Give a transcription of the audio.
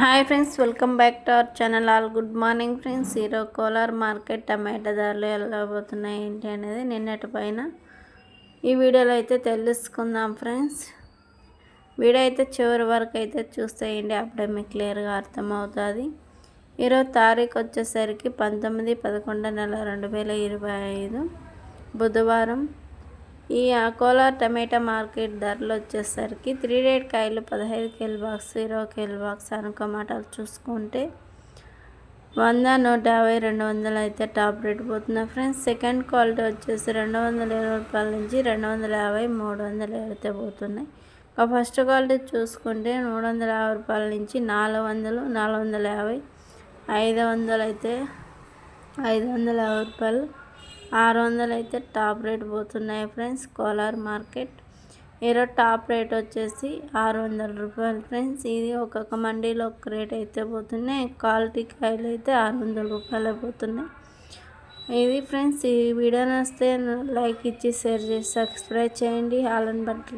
Hi friends welcome back to our channel. All good morning friends. ఈరోజు Kolar market టమాటా ధరలు ఎలా పోతున్నాయి ఏంటి అనేది నిన్నటి పైన ఈ వీడియోలో అయితే తెలుసుకుందాం ఫ్రెండ్స్. వీడియో అయితే చివరి వరకు అయితే చూసేయండి అప్పుడే మీకు క్లియర్గా అర్థమవుతుంది. ఈరోజు తారీఖు వచ్చేసరికి పంతొమ్మిది పదకొండు నెల రెండు వేల ఇరవై ఐదు బుధవారం. ఈ కోలార్ టమాటా మార్కెట్ ధరలు వచ్చేసరికి త్రీ రేట్ కాయలు పదహైదు కేల్ బాక్స్ ఇరవై కేల్ బాక్స్ అనుకోమాటలు చూసుకుంటే వంద నూట యాభై రెండు వందలు అయితే టాప్ రేట్ పోతున్నాయి ఫ్రెండ్స్. సెకండ్ క్వాలిటీ వచ్చేసి రెండు వందల ఇరవై రూపాయల నుంచి రెండు వందల యాభై మూడు వందలు అయితే పోతున్నాయి. ఒక ఫస్ట్ క్వాలిటీ చూసుకుంటే మూడు వందల యాభై రూపాయల నుంచి నాలుగు వందలు నాలుగు వందల యాభై ఐదు వందలు అయితే ఐదు వందల యాభై రూపాయలు ఆరు వందలు అయితే టాప్ రేట్ పోతున్నాయి ఫ్రెండ్స్. కోలార్ మార్కెట్. ఈరోజు టాప్ రేట్ వచ్చేసి ఆరు వందల రూపాయలు ఫ్రెండ్స్. ఇది ఒక్కొక్క మండీలో ఒక రేట్ అయితే పోతున్నాయి. క్వాలిటీ కాయలు అయితే ఆరు వందల రూపాయలు పోతున్నాయి. ఇది ఫ్రెండ్స్ ఈ వీడియో వస్తే లైక్ ఇచ్చి షేర్ చేసి సబ్స్క్రైబ్ చేయండి. హాలన్ బట్టి